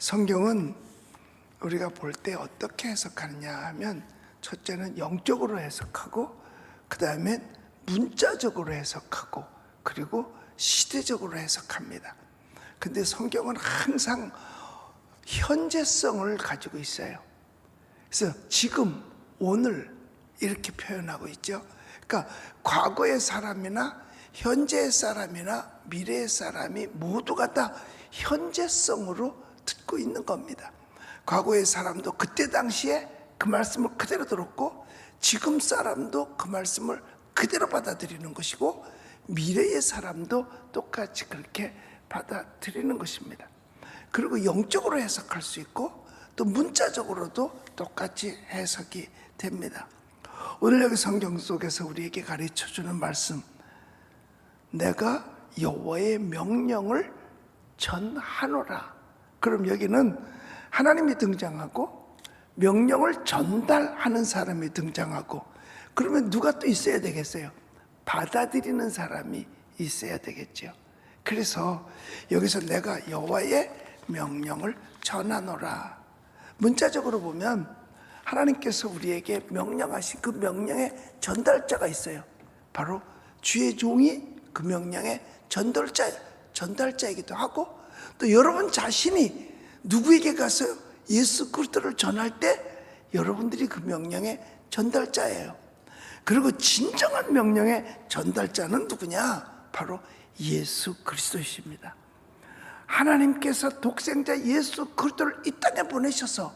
성경은 우리가 볼 때 어떻게 해석하느냐 하면 첫째는 영적으로 해석하고 그 다음에 문자적으로 해석하고 그리고 시대적으로 해석합니다. 근데 성경은 항상 현재성을 가지고 있어요. 그래서 지금, 오늘 이렇게 표현하고 있죠. 그러니까 과거의 사람이나 현재의 사람이나 미래의 사람이 모두가 다 현재성으로 듣고 있는 겁니다. 과거의 사람도 그때 당시에 그 말씀을 그대로 들었고 지금 사람도 그 말씀을 그대로 받아들이는 것이고 미래의 사람도 똑같이 그렇게 받아들이는 것입니다. 그리고 영적으로 해석할 수 있고 또 문자적으로도 똑같이 해석이 됩니다. 오늘 여기 성경 속에서 우리에게 가르쳐 주는 말씀 내가 여호와의 명령을 전하노라. 그럼 여기는 하나님이 등장하고 명령을 전달하는 사람이 등장하고 그러면 누가 또 있어야 되겠어요? 받아들이는 사람이 있어야 되겠죠. 그래서 여기서 내가 여호와의 명령을 전하노라. 문자적으로 보면 하나님께서 우리에게 명령하신 그 명령의 전달자가 있어요. 바로 주의 종이 그 명령의 전달자, 전달자이기도 하고 또 여러분 자신이 누구에게 가서 예수 그리스도를 전할 때 여러분들이 그 명령의 전달자예요. 그리고 진정한 명령의 전달자는 누구냐? 바로 예수 그리스도이십니다. 하나님께서 독생자 예수 그리스도를 이 땅에 보내셔서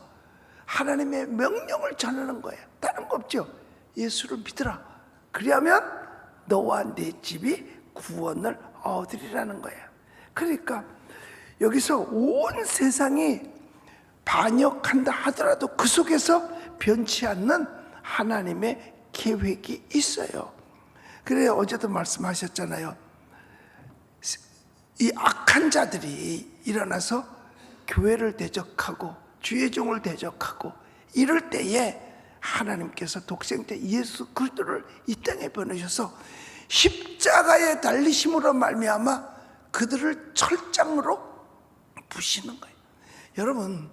하나님의 명령을 전하는 거예요. 다른 거 없죠. 예수를 믿으라. 그리하면 너와 내 집이 구원을 얻으리라는 거예요. 그러니까 여기서 온 세상이 반역한다 하더라도 그 속에서 변치 않는 하나님의 계획이 있어요. 그래 어제도 말씀하셨잖아요. 이 악한 자들이 일어나서 교회를 대적하고 주의 종을 대적하고 이럴 때에 하나님께서 독생자 예수 그리스도를 이 땅에 보내셔서 십자가에 달리심으로 말미암아 그들을 철장으로 부시는 거예요. 여러분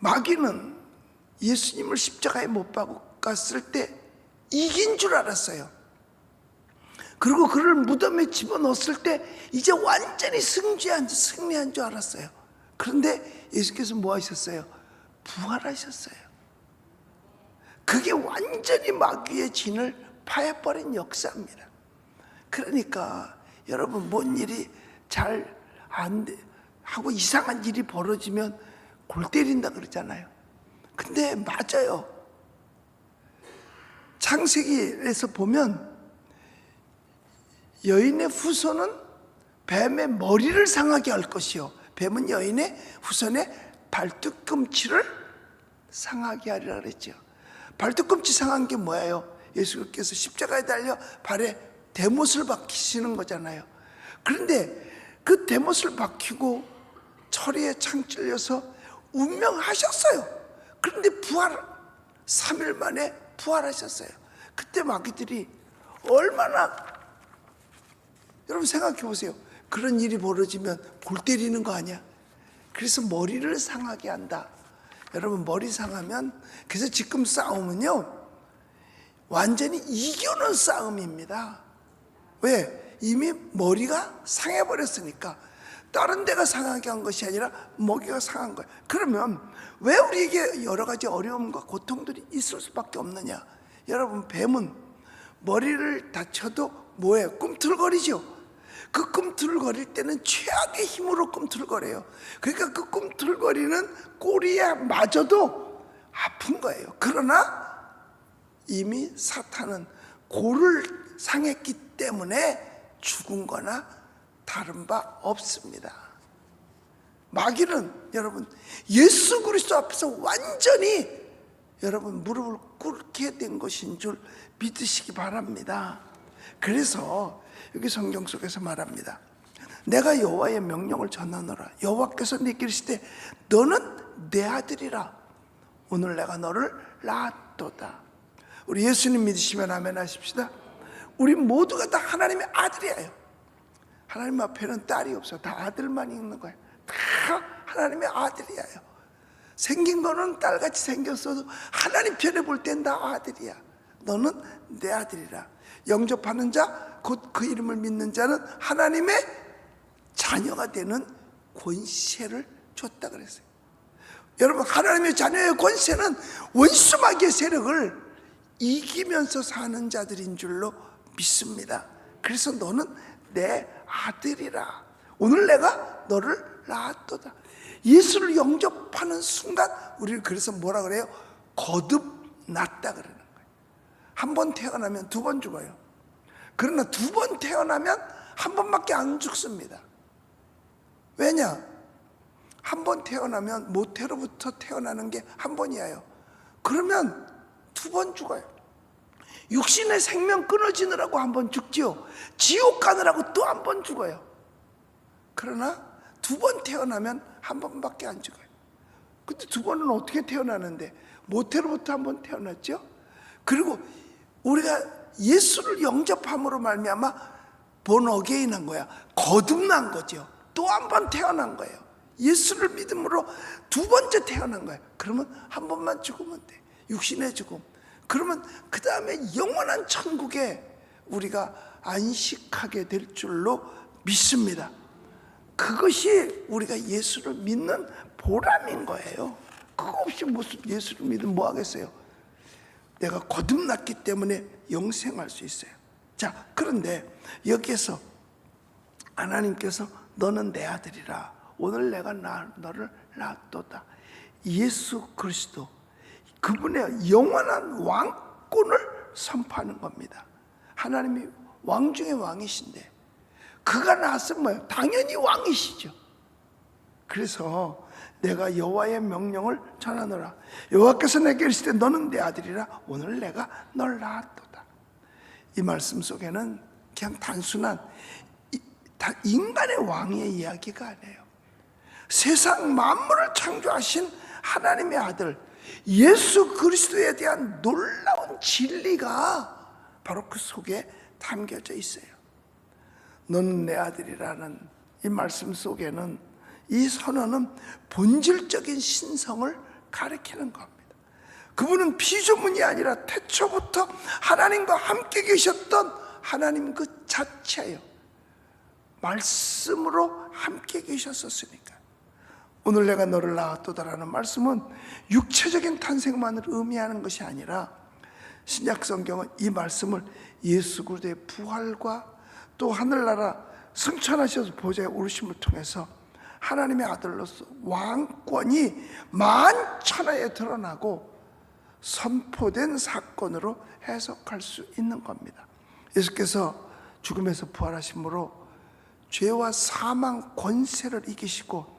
마귀는 예수님을 십자가에 못 박았을 때 이긴 줄 알았어요. 그리고 그를 무덤에 집어넣었을 때 이제 완전히 승리한, 승리한 줄 알았어요. 그런데 예수께서 뭐 하셨어요? 부활하셨어요. 그게 완전히 마귀의 진을 파해버린 역사입니다. 그러니까 여러분 뭔 일이 잘 안 돼, 하고 이상한 일이 벌어지면 골 때린다 그러잖아요. 근데 맞아요. 창세기에서 보면 여인의 후손은 뱀의 머리를 상하게 할 것이요. 뱀은 여인의 후손의 발뒤꿈치를 상하게 하리라 그랬죠. 발뒤꿈치 상한 게 뭐예요? 예수께서 십자가에 달려 발에 대못을 박히시는 거잖아요. 그런데 그 대못을 박히고 처리에 창 찔려서 운명하셨어요. 그런데 부활 3일 만에 부활하셨어요. 그때 마귀들이 얼마나 여러분 생각해 보세요. 그런 일이 벌어지면 골 때리는 거 아니야? 그래서 머리를 상하게 한다. 여러분 머리 상하면 그래서 지금 싸움은요 완전히 이겨는 싸움입니다. 왜? 이미 머리가 상해 버렸으니까 다른 데가 상하게 한 것이 아니라 먹이가 상한 거예요. 그러면 왜 우리에게 여러 가지 어려움과 고통들이 있을 수밖에 없느냐? 여러분 뱀은 머리를 다쳐도 뭐예요? 꿈틀거리죠. 그 꿈틀거릴 때는 최악의 힘으로 꿈틀거려요. 그러니까 그 꿈틀거리는 꼬리에 맞아도 아픈 거예요. 그러나 이미 사탄은 고를 상했기 때문에 죽은 거나 다른 바 없습니다. 마귀는 여러분 예수 그리스도 앞에서 완전히 여러분 무릎을 꿇게 된 것인 줄 믿으시기 바랍니다. 그래서 여기 성경 속에서 말합니다. 내가 여호와의 명령을 전하노라. 여호와께서 내게 이르시되 너는 내 아들이라. 오늘 내가 너를 낳았도다. 우리 예수님 믿으시면 아멘 하십시다. 우리 모두가 다 하나님의 아들이에요. 하나님 앞에는 딸이 없어. 다 아들만 있는 거예요. 다 하나님의 아들이에요. 생긴 거는 딸같이 생겼어도 하나님 편에 볼 땐 다 아들이야. 너는 내 아들이라. 영접하는 자, 곧 그 이름을 믿는 자는 하나님의 자녀가 되는 권세를 줬다 그랬어요. 여러분, 하나님의 자녀의 권세는 원수 마귀의 세력을 이기면서 사는 자들인 줄로 믿습니다. 그래서 너는 내 아들이라. 오늘 내가 너를 낳았도다. 예수를 영접하는 순간 우리를 그래서 뭐라 그래요? 거듭났다 그러는 거예요. 한 번 태어나면 두 번 죽어요. 그러나 두 번 태어나면 한 번밖에 안 죽습니다. 왜냐? 한 번 태어나면 모태로부터 태어나는 게 한 번이에요. 그러면 두 번 죽어요. 육신의 생명 끊어지느라고 한 번 죽지요. 지옥 가느라고 또 한 번 죽어요. 그러나 두 번 태어나면 한 번밖에 안 죽어요. 근데 두 번은 어떻게 태어나는데? 모태로부터 한 번 태어났죠. 그리고 우리가 예수를 영접함으로 말미암아 본 어게인한 거야. 거듭난 거죠. 또 한 번 태어난 거예요. 예수를 믿음으로 두 번째 태어난 거예요. 그러면 한 번만 죽으면 돼. 육신의 죽음. 그러면 그 다음에 영원한 천국에 우리가 안식하게 될 줄로 믿습니다. 그것이 우리가 예수를 믿는 보람인 거예요. 그거 없이 무슨 예수를 믿으면 뭐 하겠어요? 내가 거듭났기 때문에 영생할 수 있어요. 자, 그런데 여기에서 하나님께서 너는 내 아들이라. 오늘 내가 나, 너를 낳았도다. 예수 그리스도 그분의 영원한 왕권을 선포하는 겁니다. 하나님이 왕 중의 왕이신데 그가 나왔으면? 당연히 왕이시죠. 그래서 내가 여호와의 명령을 전하노라. 여호와께서 내게 이르시되 너는 내 아들이라 오늘 내가 널 낳았도다. 이 말씀 속에는 그냥 단순한 인간의 왕의 이야기가 아니에요. 세상 만물을 창조하신 하나님의 아들 예수 그리스도에 대한 놀라운 진리가 바로 그 속에 담겨져 있어요. 너는 내 아들이라는 이 말씀 속에는 이 선언은 본질적인 신성을 가리키는 겁니다. 그분은 피조물이 아니라 태초부터 하나님과 함께 계셨던 하나님 그 자체예요. 말씀으로 함께 계셨었으니까. 오늘 내가 너를 낳았도다라는 말씀은 육체적인 탄생만을 의미하는 것이 아니라 신약 성경은 이 말씀을 예수 그리스도의 부활과 또 하늘나라 승천하셔서 보좌에 오르심을 통해서 하나님의 아들로서 왕권이 만 천하에 드러나고 선포된 사건으로 해석할 수 있는 겁니다. 예수께서 죽음에서 부활하심으로 죄와 사망 권세를 이기시고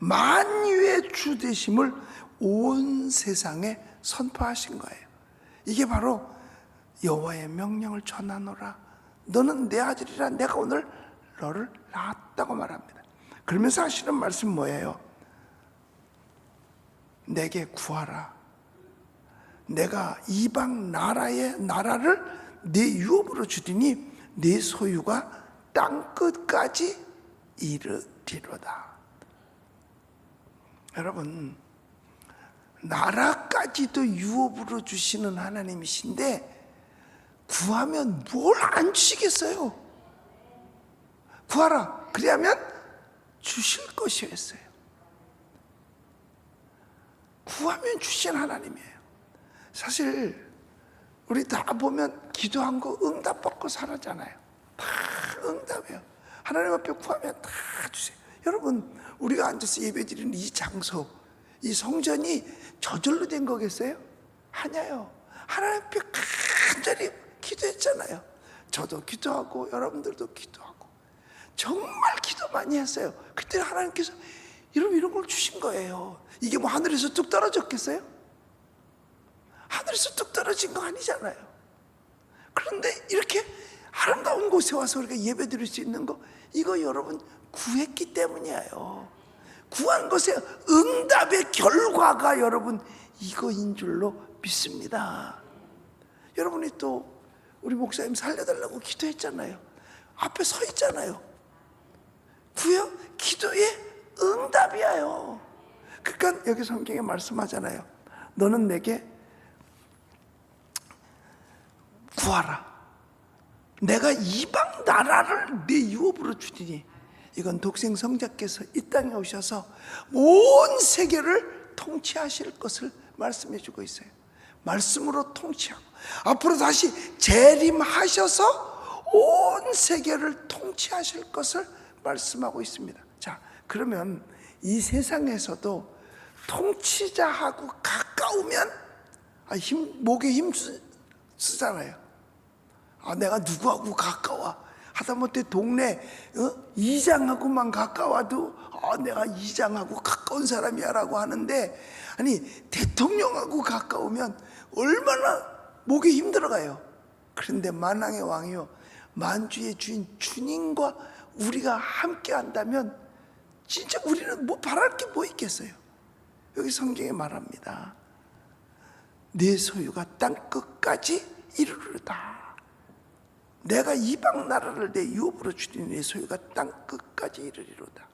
만유의 주 되심을 온 세상에 선포하신 거예요. 이게 바로 여호와의 명령을 전하노라. 너는 내 아들이라 내가 오늘 너를 낳았다고 말합니다. 그러면서 하시는 말씀 뭐예요? 내게 구하라. 내가 이방 나라의 나라를 내 유업으로 주리니 내 소유가 땅 끝까지 이르리로다. 여러분, 나라까지도 유업으로 주시는 하나님이신데 구하면 뭘 안 주시겠어요? 구하라. 그리하면 주실 것이었어요. 구하면 주신 하나님이에요. 사실 우리 다 보면 기도한 거 응답받고 살았잖아요. 다 응답이에요. 하나님 앞에 구하면 다 주세요. 여러분 우리가 앉아서 예배 드리는 이 장소, 이 성전이 저절로 된 거겠어요? 아니에요. 하나님 앞에 간절히 기도했잖아요. 저도 기도하고 여러분들도 기도하고 정말 기도 많이 했어요. 그때 하나님께서 이런 이런 걸 주신 거예요. 이게 뭐 하늘에서 뚝 떨어졌겠어요? 하늘에서 뚝 떨어진 거 아니잖아요. 그런데 이렇게 아름다운 곳에 와서 우리가 예배 드릴 수 있는 거 이거 여러분 구했기 때문이에요. 구한 것의 응답의 결과가 여러분 이거인 줄로 믿습니다. 여러분이 또 우리 목사님 살려달라고 기도했잖아요. 앞에 서 있잖아요. 구요 기도의 응답이에요. 그러니까 여기 성경에 말씀하잖아요. 너는 내게 구하라. 내가 이방 나라를 내 유업으로 주리니 이건 독생 성자께서 이 땅에 오셔서 온 세계를 통치하실 것을 말씀해 주고 있어요. 말씀으로 통치하고 앞으로 다시 재림하셔서 온 세계를 통치하실 것을 말씀하고 있습니다. 자, 그러면 이 세상에서도 통치자하고 가까우면 아, 힘, 목에 힘 쓰, 쓰잖아요. 아, 내가 누구하고 가까워. 하다못해 동네 어? 이장하고만 가까워도 아, 내가 이장하고 가까운 사람이야라고 하는데 아니 대통령하고 가까우면 얼마나 목에 힘들어가요. 그런데 만왕의 왕이요 만주의 주인 주님과 우리가 함께 한다면 진짜 우리는 뭐 바랄 게 뭐 있겠어요? 여기 성경에 말합니다. 내 소유가 땅 끝까지 이르르다. 내가 이방 나라를 내 유업으로 주니 내 소유가 땅 끝까지 이르리로다.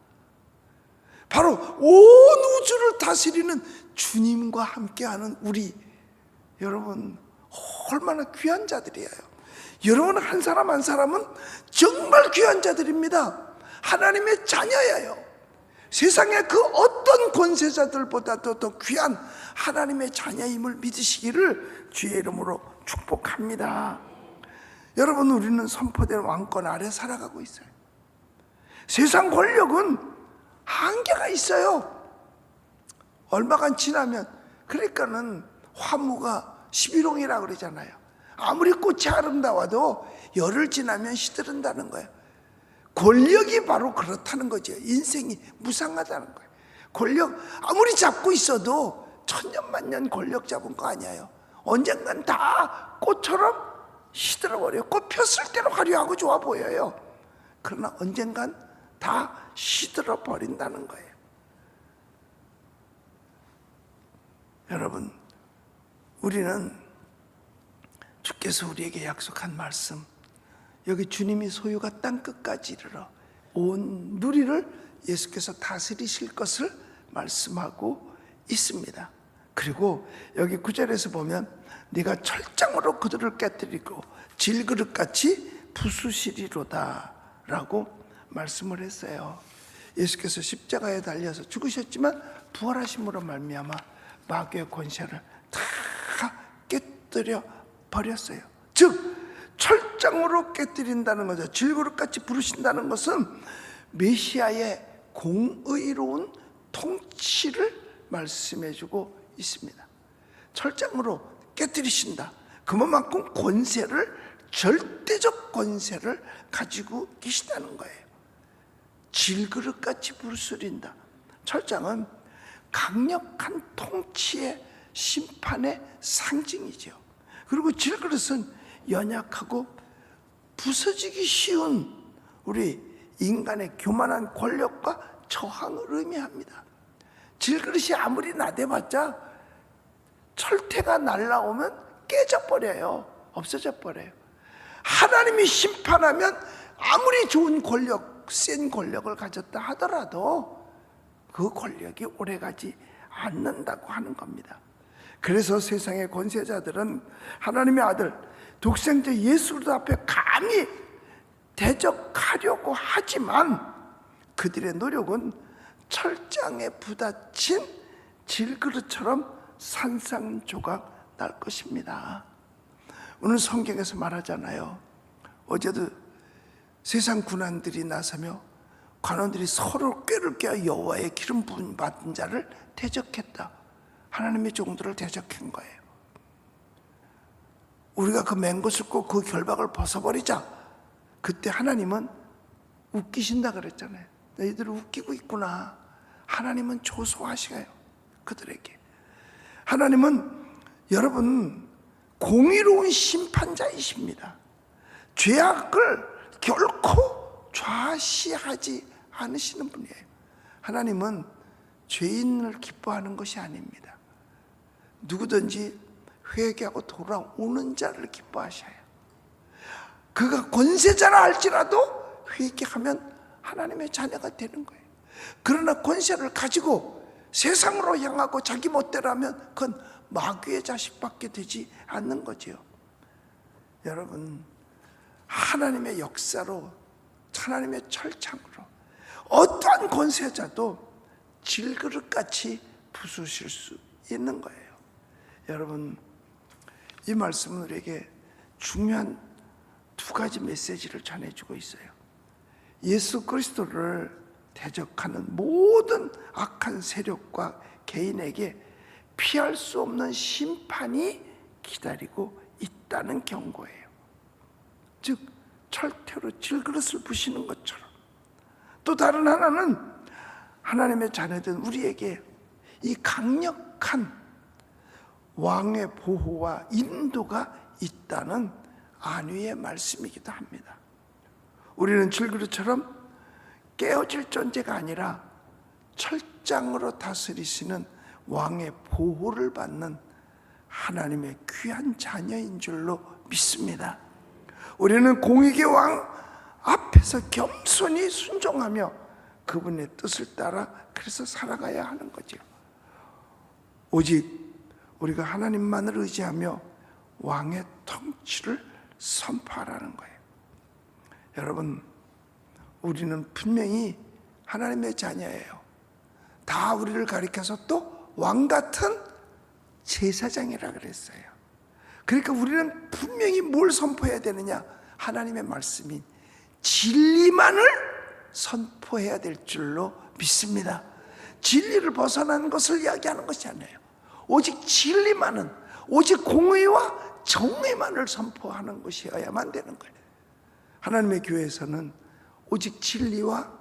바로 온 우주를 다스리는 주님과 함께하는 우리 여러분 얼마나 귀한 자들이에요. 여러분 한 사람 한 사람은 정말 귀한 자들입니다. 하나님의 자녀예요. 세상의 그 어떤 권세자들보다도 더 귀한 하나님의 자녀임을 믿으시기를 주의 이름으로 축복합니다. 여러분 우리는 선포된 왕권 아래 살아가고 있어요. 세상 권력은 한계가 있어요. 얼마간 지나면 그러니까는 화무가 11홍이라 그러잖아요. 아무리 꽃이 아름다워도 열흘 지나면 시들은다는 거예요. 권력이 바로 그렇다는 거죠. 인생이 무상하다는 거예요. 권력 아무리 잡고 있어도 천년만년 권력 잡은 거 아니에요. 언젠간 다 꽃처럼 시들어버려요. 꽃 폈을 때는 화려하고 좋아 보여요. 그러나 언젠간 다 시들어 버린다는 거예요. 여러분, 우리는 주께서 우리에게 약속한 말씀, 여기 주님이 소유가 땅 끝까지 이르러 온 누리를 예수께서 다스리실 것을 말씀하고 있습니다. 그리고 여기 구절에서 보면 네가 철장으로 그들을 깨뜨리고 질그릇같이 부수시리로다라고 말씀을 했어요. 예수께서 십자가에 달려서 죽으셨지만 부활하심으로 말미암아 마귀의 권세를 다 깨뜨려 버렸어요. 즉 철장으로 깨뜨린다는 거죠. 질그릇같이 부르신다는 것은 메시아의 공의로운 통치를 말씀해주고 있습니다. 철장으로 깨뜨리신다. 그만큼 권세를 절대적 권세를 가지고 계시다는 거예요. 질그릇같이 부르스린다. 철장은 강력한 통치의 심판의 상징이죠. 그리고 질그릇은 연약하고 부서지기 쉬운 우리 인간의 교만한 권력과 저항을 의미합니다. 질그릇이 아무리 나대봤자 철퇴가 날라오면 깨져버려요. 없어져 버려요. 하나님이 심판하면 아무리 좋은 권력, 센 권력을 가졌다 하더라도 그 권력이 오래가지 않는다고 하는 겁니다. 그래서 세상의 권세자들은 하나님의 아들 독생자 예수 그리스도 앞에 감히 대적하려고 하지만 그들의 노력은 철장에 부딪힌 질그릇처럼 산산조각 날 것입니다. 오늘 성경에서 말하잖아요. 어제도 세상 군안들이 나서며 관원들이 서로 꾀를 껴 여호와의 기름 부은 받은 자를 대적했다. 하나님의 종들을 대적한 거예요. 우리가 그꼭그 결박을 벗어버리자. 그때 하나님은 웃기신다 그랬잖아요. 너희들 웃기고 있구나. 하나님은 조소하시가요. 그들에게. 하나님은 여러분 공의로운 심판자이십니다. 죄악을 결코 좌시하지 않으시는 분이에요. 하나님은 죄인을 기뻐하는 것이 아닙니다. 누구든지 회개하고 돌아오는 자를 기뻐하셔요. 그가 권세자라 할지라도 회개하면 하나님의 자녀가 되는 거예요. 그러나 권세를 가지고 세상으로 향하고 자기 멋대로 하면 그건 마귀의 자식밖에 되지 않는 거지요. 여러분, 하나님의 역사로, 하나님의 철창으로 어떠한 권세자도 질그릇같이 부수실 수 있는 거예요. 여러분, 이 말씀은 우리에게 중요한 두 가지 메시지를 전해주고 있어요. 예수 그리스도를 대적하는 모든 악한 세력과 개인에게 피할 수 없는 심판이 기다리고 있다는 경고예요. 즉, 철퇴로 질그릇을 부시는 것처럼. 또 다른 하나는 하나님의 자녀된 우리에게 이 강력한 왕의 보호와 인도가 있다는 안위의 말씀이기도 합니다. 우리는 질그릇처럼 깨어질 존재가 아니라 철장으로 다스리시는 왕의 보호를 받는 하나님의 귀한 자녀인 줄로 믿습니다. 우리는 공익의 왕 앞에서 겸손히 순종하며 그분의 뜻을 따라 그래서 살아가야 하는 거죠. 오직 우리가 하나님만을 의지하며 왕의 통치를 선포하라는 거예요. 여러분, 우리는 분명히 하나님의 자녀예요. 다 우리를 가리켜서 또 왕 같은 제사장이라 그랬어요. 그러니까 우리는 분명히 뭘 선포해야 되느냐? 하나님의 말씀인 진리만을 선포해야 될 줄로 믿습니다. 진리를 벗어나는 것을 이야기하는 것이 아니에요. 오직 진리만은 오직 공의와 정의만을 선포하는 것이어야만 되는 거예요. 하나님의 교회에서는 오직 진리와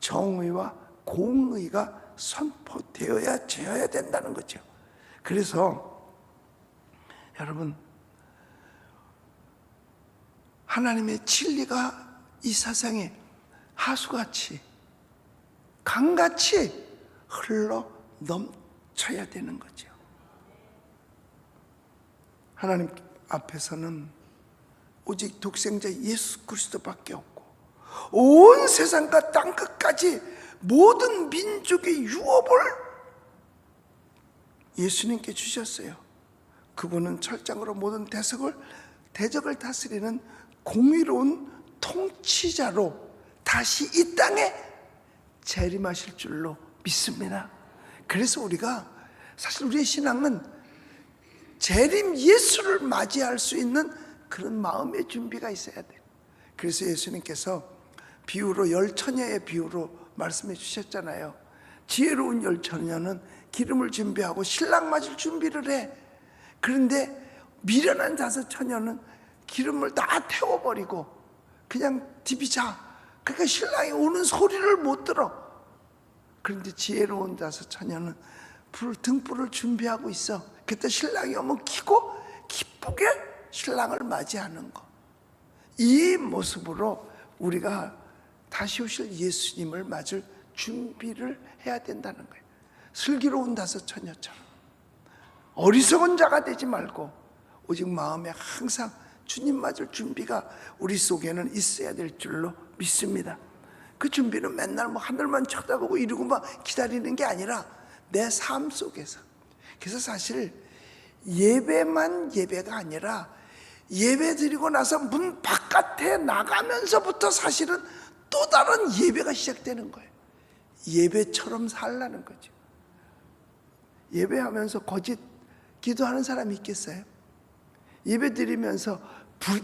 정의와 공의가 선포되어야 되어야 된다는 거죠. 그래서 여러분 하나님의 진리가 이 세상에 하수같이 강같이 흘러 넘쳐야 되는 거죠. 하나님 앞에서는 오직 독생자 예수 그리스도밖에 없고 온 세상과 땅 끝까지 모든 민족의 유업을 예수님께 주셨어요. 그분은 철장으로 모든 대적을 대적을 다스리는 공의로운 통치자로 다시 이 땅에 재림하실 줄로 믿습니다. 그래서 우리가 사실 우리의 신앙은 재림 예수를 맞이할 수 있는 그런 마음의 준비가 있어야 돼. 그래서 예수님께서 비유로 열 처녀의 비유로 말씀해 주셨잖아요. 지혜로운 열 처녀는 기름을 준비하고 신랑 맞을 준비를 해. 그런데 미련한 다섯 처녀는 기름을 다 태워버리고 그냥 집이 자. 그러니까 신랑이 오는 소리를 못 들어. 그런데 지혜로운 다섯 처녀는 불 등불을 준비하고 있어. 그때 신랑이 오면 키고 기쁘게 신랑을 맞이하는 거. 이 모습으로 우리가 다시 오실 예수님을 맞을 준비를 해야 된다는 거예요. 슬기로운 다섯 처녀처럼 어리석은 자가 되지 말고 오직 마음에 항상 주님 맞을 준비가 우리 속에는 있어야 될 줄로 믿습니다. 그 준비는 맨날 뭐 하늘만 쳐다보고 이러고만 기다리는 게 아니라 내 삶 속에서. 그래서 사실 예배만 예배가 아니라 예배 드리고 나서 문 바깥에 나가면서부터 사실은 또 다른 예배가 시작되는 거예요. 예배처럼 살라는 거죠. 예배하면서 거짓 기도하는 사람이 있겠어요? 예배 드리면서 불,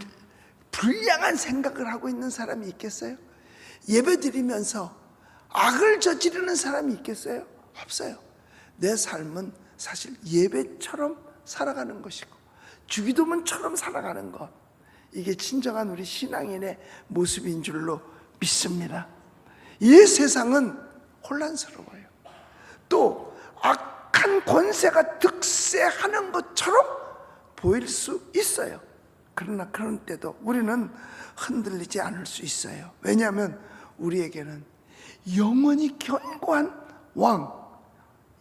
불량한 생각을 하고 있는 사람이 있겠어요? 예배 드리면서 악을 저지르는 사람이 있겠어요? 없어요. 내 삶은 사실 예배처럼 살아가는 것이고 주기도문처럼 살아가는 것 이게 진정한 우리 신앙인의 모습인 줄로 믿습니다. 이 세상은 혼란스러워요. 또 악한 권세가 득세하는 것처럼 보일 수 있어요. 그러나 그런 때도 우리는 흔들리지 않을 수 있어요. 왜냐하면 우리에게는 영원히 견고한 왕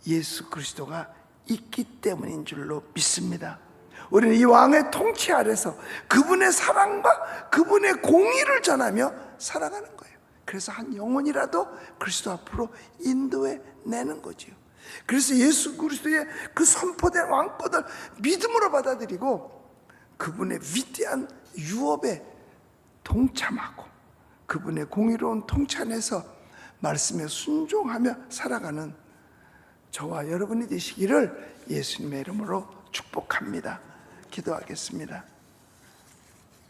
예수 그리스도가 있기 때문인 줄로 믿습니다. 우리는 이 왕의 통치 아래서 그분의 사랑과 그분의 공의를 전하며 살아가는 거예요. 그래서 한 영혼이라도 그리스도 앞으로 인도해 내는 거지요. 그래서 예수 그리스도의 그 선포된 왕권을 믿음으로 받아들이고 그분의 위대한 유업에 동참하고 그분의 공의로운 통찬에서 말씀에 순종하며 살아가는 저와 여러분이 되시기를 예수님의 이름으로 축복합니다. 기도하겠습니다.